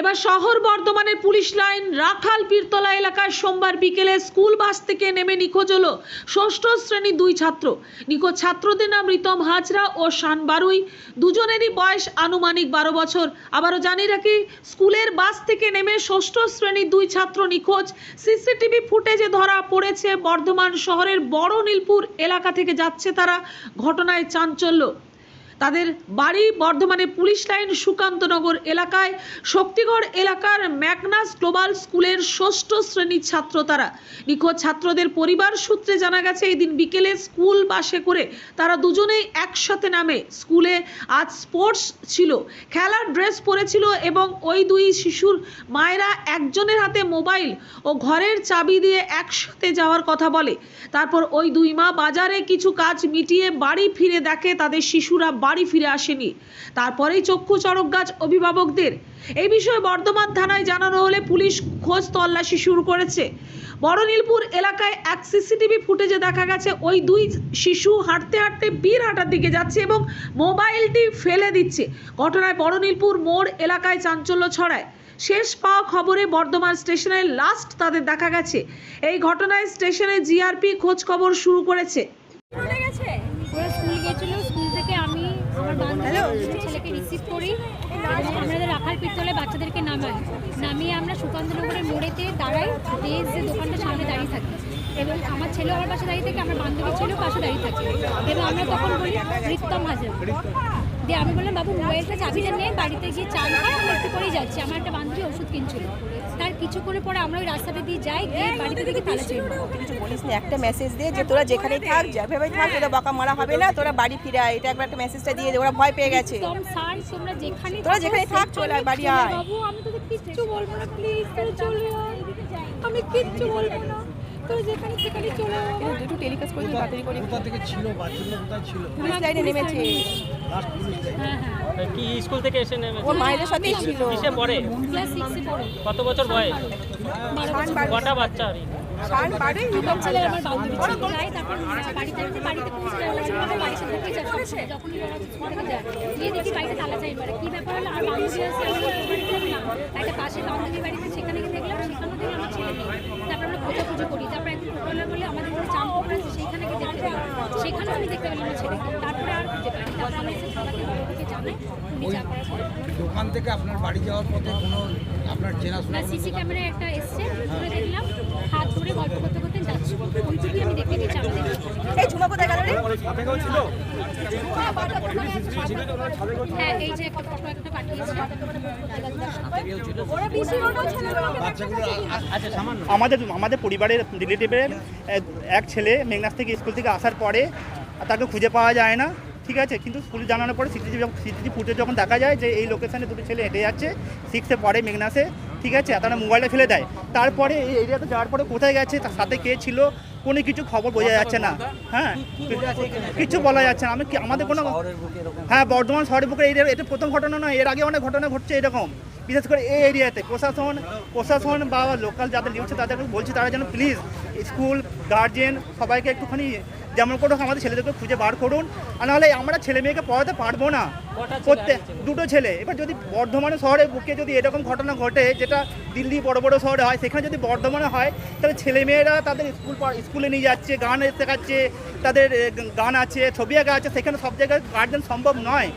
এবার শহর বর্ধমানের পুলিশ লাইন রাখাল পীরতলা এলাকায় সোমবার বিকেলে স্কুল বাস থেকে নেমে নিখোঁজ হল ষষ্ঠ শ্রেণির দুই ছাত্র। নিখোঁজ ছাত্রদের নাম রিতম হাজরা ও শান বারুই। দুজনেরই বয়স আনুমানিক বারো বছর। আবারও জানিয়ে রাখি, স্কুলের বাস থেকে নেমে ষষ্ঠ শ্রেণির দুই ছাত্র নিখোঁজ। সিসিটিভি ফুটেজে ধরা পড়েছে বর্ধমান শহরের বড় নীলপুর এলাকা থেকে যাচ্ছে তারা। ঘটনায় চাঞ্চল্য। তাদের বাড়ি বর্ধমানে পুলিশ লাইন সুকান্তনগর এলাকায় শক্তিগড় এলাকার ম্যাগনাস গ্লোবাল স্কুলের ষষ্ঠ শ্রেণির ছাত্র তারা। নিখোঁজ ছাত্রদের পরিবার সূত্রে জানা গেছে এই দিন বিকেলে স্কুল বাসে করে তারা দুজনেই একসাথে নামে। স্কুলে আজ স্পোর্টস ছিল, খেলার ড্রেস পরেছিল এবং ওই দুই শিশুর মায়েরা একজনের হাতে মোবাইল ও ঘরের চাবি দিয়ে একসাথে যাওয়ার কথা বলে। তারপর ওই দুই মা বাজারে কিছু কাজ মিটিয়ে বাড়ি ফিরে দেখে তাদের শিশুরা বাড়ি ফিরে আসেনি। তারপরেই চক্ষু চড়ক গাছ অভিভাবকদের। এই বিষয়ে বর্ধমান থানায় জানানো হলে পুলিশ খোঁজ তল্লাশি শুরু করেছে। বড় নীলপুর এলাকায় এক সিসিটিভি ফুটেজে দেখা গেছে, ওই দুই শিশু হাঁটতে হাঁটতে বীরহাটার দিকে যাচ্ছে এবং মোবাইলটি ফেলে দিচ্ছে। ঘটনায় বড় নীলপুর মোড় এলাকায় চাঞ্চল্য ছড়ায়। শেষ পাওয়া খবরে বর্ধমান স্টেশনের লাস্ট তাদের দেখা গেছে। এই ঘটনায় স্টেশনে জিআরপি খোঁজ খবর শুরু করেছে ওরা স্কুল গেছিল স্কুল থেকে আমি আমার বান্ধবী ছেলেকে রিসিভ করি। আমাদের রাখাল পিস্তলে বাচ্চাদেরকে নামাই। নামিয়ে আমরা সুকান্তনগরের মোড়েতে দাঁড়াই। দিয়ে যে দোকানটার সামনে দাঁড়িয়ে থাকি। এবং আমার ছেলে আমার পাশে দাঁড়িয়ে থাকে, আমার বান্ধবীর ছেলেও পাশে দাঁড়িয়ে থাকে। এবং আমরা তখন বলি, রিত্তম হাজার। দিয়ে আমি বললাম বাবু মোবাইলটা চাবিটা নিয়ে বাড়িতে গিয়ে চাল খাই আমি একটু করেই যাচ্ছি। আমার একটা বান্ধবী ওষুধ কিনছিল। তার কিছুক্ষণের পরে আমরা ওই রাস্তাটা দিয়ে যাই গিয়ে বাড়িতে দেখি তালা চাই কিছু বলিস না একটা মেসেজ দে যে তোরা যেখানেই থাক যেভাবে থাক তোরা বকা মারা হবে না তোরা বাড়ি ফিরে আয়। এটা একবার একটা মেসেজটা দিয়ে দে ওরা ভয় পেয়ে গেছে। একদম স্যার তোমরা যেখানে তোরা যেখানে থাক চলে আয়, বাড়ি আয়। বাবু আমি তোদের কিচ্ছু বলব না প্লিজ তোরা চলে আয়। আমি কিচ্ছু বলব না। তোরা যেখানে সেখানে চলে আয়। দুটো টেলিকাস্ট করে তাড়াতাড়ি করে। কোথা থেকে ছিল বাচ্চাগুলো কোথায় ছিল? পুলিশ লাইনে নেমেছে। হ্যাঁ হ্যাঁ। কি স্কুল থেকে এসে নেমেছে ওর মায়েদের সাথেই ছিল। কিসে পড়ে? কত বছর বয়স? কটা বাচ্চা? আর বাড়িতে দেখলাম সেখানে গিয়ে দেখলাম আমার ছেলে নেই। তারপর আমরা খোঁজাখুঁজি করি। তারপর একদিন বলে আমাদের যে আছে সেইখানে গিয়ে দেখতে পেলাম সেখানেও আমি দেখতে পেলাম আমার ছেলেকে তারপরে আর খুঁজে পাইনি যা করার দোকান থেকে আপনার বাড়ি যাওয়ার পথে কোনো আপনার চেনাশোনা সিসি দোকান ক্যামেরায় একটা এসছে ধরে দেখলাম হাত ধরে গল্প করতে করতে যাচ্ছে। ওইটুকুই আমি দেখতে পেয়েছি আমাদের এই ঝুমা কোথায় গেল রে? হ্যাঁ এই যে একটা ফটো একটা আচ্ছা আমাদের আমাদের পরিবারের রিলেটিভের এক ছেলে মেঘনাথ থেকে স্কুল থেকে আসার পরে তাকে খুঁজে পাওয়া যায় না। ঠিক আছে, কিন্তু স্কুল জানানোর পরে সিসিটিভি সিসিটিভি ফুটেজ যখন দেখা যায় যে এই লোকেশানে দুটো ছেলে হেঁটে যাচ্ছে সিক্সে পরে মেঘনাসে, ঠিক আছে তারা মোবাইলটা ফেলে দেয়। তারপরে এই এরিয়াতে যাওয়ার পরে কোথায় গেছে, তার সাথে কে ছিল, কোনো কিছু খবর বোঝা যাচ্ছে না। হ্যাঁ কিছু বলা যাচ্ছে না। আমি কি আমাদের কোনো হ্যাঁ বর্ধমান শহরের বুকে এরিয়া এটা প্রথম ঘটনা নয়, এর আগে অনেক ঘটনা ঘটছে এরকম। বিশেষ করে এই এরিয়াতে প্রশাসন প্রশাসন বা লোকাল যাদের নিউজে তাদেরকে বলছি, তারা যেন প্লিজ স্কুল গার্জেন সবাইকে একটুখানি যেমন করে আমাদের ছেলেদেরকে খুঁজে বার করুন। আর নাহলে আমরা ছেলে মেয়েকে পড়াতে পারব না। প্রত্যেক দুটো ছেলে। এবার যদি বর্ধমানে শহরের বুকে যদি এরকম ঘটনা ঘটে যেটা দিল্লি বড় বড় শহরে হয় সেখানে যদি বর্ধমানে হয় তাহলে ছেলে মেয়েরা তাদের স্কুল স্কুলে নিয়ে যাচ্ছে গান শেখাচ্ছে তাদের গান আছে ছবি আঁকা আছে সেখানে সব জায়গায় গার্জেন সম্ভব নয়।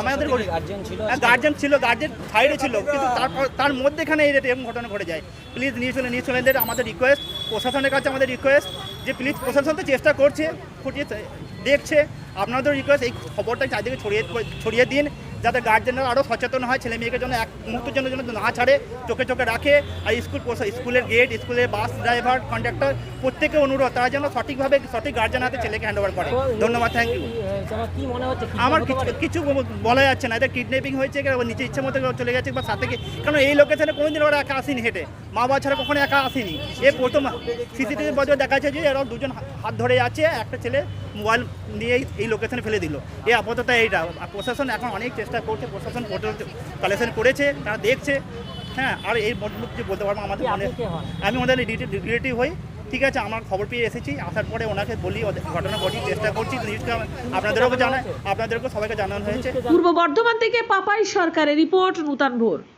আমাদের গার্জিয়ান ছিল গার্জেন ছিল গার্জেন সাইডে ছিল কিন্তু তারপর তার মধ্যে এখানে এই এরকম ঘটনা ঘটে যায়। প্লিজ নিউজ নিউজ চ্যানেলদের আমাদের রিকোয়েস্ট প্রশাসনের কাছে আমাদের রিকোয়েস্ট যে প্লিজ প্রশাসন তো চেষ্টা করছে ফুটিয়ে দেখছে। আপনাদের রিকোয়েস্ট এই খবরটা চারদিকে ছড়িয়ে ছড়িয়ে দিন, যাতে গার্জেনরা আরও সচেতন হয়, ছেলে মেয়েকে জন্য এক মুহূর্তের জন্য যেন না ছাড়ে, চোখে চোখে রাখে। আর স্কুল স্কুলের গেট স্কুলের বাস ড্রাইভার কন্ডাক্টর প্রত্যেকে অনুরোধ, তারা যেন সঠিকভাবে, সঠিক গার্জেন হাতে ছেলেকে হ্যান্ড ওভার করে। ধন্যবাদ থ্যাংক ইউ আমার কিছু বলা যাচ্ছে না, এদের কিডন্যাপিং হয়েছে কি নিজে ইচ্ছে মতো চলে গেছে, বা সাথে কারণ এই লোকেশনে কোনোদিন ওরা একা আসেনি হেঁটে। মা বাবা ছাড়া কখনো একা আসেনি। এ প্রথম সিসিটিভি বছর দেখা যাচ্ছে যে এরা দুজন হাত ধরে আছে একটা ছেলে মোবাইল নিয়ে এই- লোকেশনে ফেলে দিল। এই আপাতত এইটা। প্রশাসন এখন অনেক চেষ্টা করছে প্রশাসন কালেকশন করেছে তারা দেখছে। হ্যাঁ আর এই যে বলতে পারব আমাদের মনে? আমি ওদের রিলেটিভ হই। ঠিক আছে আমার খবর পেয়ে এসেছি। আসার পরে ওনাকে বলি ওদের ঘটনা ঘটি চেষ্টা করছি। নিউজকে আপনাদেরকেও জানাই আপনাদেরকেও সবাইকে জানানো হয়েছে। পূর্ব বর্ধমান থেকে পাপাই সরকারের রিপোর্ট নূতন ভোর।